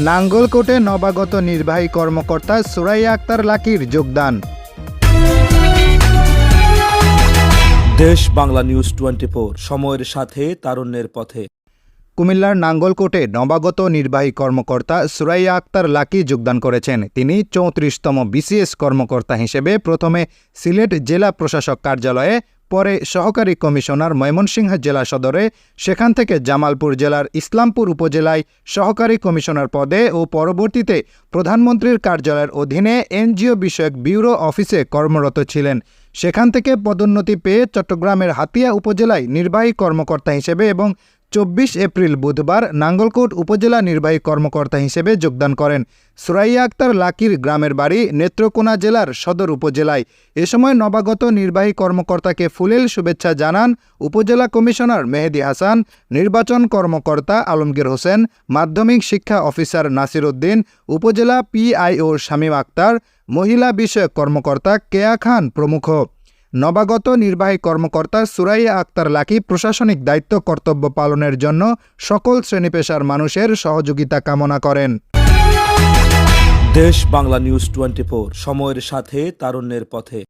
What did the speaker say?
নাঙ্গলকোটে নবাগত নির্বাহী কর্মকর্তা সুরাইয়া আক্তার লাকির যোগদান। দেশ বাংলা নিউজ টোয়েন্টি সময়ের সাথে তারুণ্যের পথে। কুমিল্লার নাঙ্গলকোটে নবাগত নির্বাহী কর্মকর্তা সুরাইয়া আক্তার লাকি যোগদান করেছেন। তিনি চৌত্রিশতম বিসিএস কর্মকর্তা হিসেবে প্রথমে সিলেট জেলা প্রশাসক কার্যালয়ে পরে সহকারী কমিশনার ময়মনসিংহ জেলা সদরে, সেখান থেকে জামালপুর জেলার ইসলামপুর উপজেলায় সহকারী কমিশনার পদে ও পরবর্তীতে প্রধানমন্ত্রীর কার্যালয়ের অধীনে এনজিও বিষয়ক ব্যুরো অফিসে কর্মরত ছিলেন। সেখান থেকে পদোন্নতি পেয়ে চট্টগ্রামের হাতিয়া উপজেলায় নির্বাহী কর্মকর্তা হিসেবে এবং চব্বিশ এপ্রিল বুধবার নাঙ্গলকোট উপজেলা নির্বাহী কর্মকর্তা হিসেবে যোগদান করেন। সুরাইয়া আক্তার লাকির গ্রামের বাড়ি নেত্রকোনা জেলার সদর উপজেলায়। এ সময় নবাগত নির্বাহী কর্মকর্তাকে ফুলেল শুভেচ্ছা জানান উপজেলা কমিশনার মেহেদি হাসান, নির্বাচন কর্মকর্তা আলমগীর হোসেন, মাধ্যমিক শিক্ষা অফিসার নাসির উদ্দিন, উপজেলা পিআইও শামীম আক্তার, মহিলা বিষয়ক কর্মকর্তা কেয়া খান প্রমুখ। নবাগত নির্বাহী কর্মকর্তা সুরাইয়া আক্তার লাকি প্রশাসনিক দায়িত্ব কর্তব্য পালনের জন্য সকল শ্রেণীপেশার মানুষের সহযোগিতা কামনা করেন। দেশ বাংলা নিউজ টোয়েন্টি সময়ের সাথে, তারুণ্যের পথে।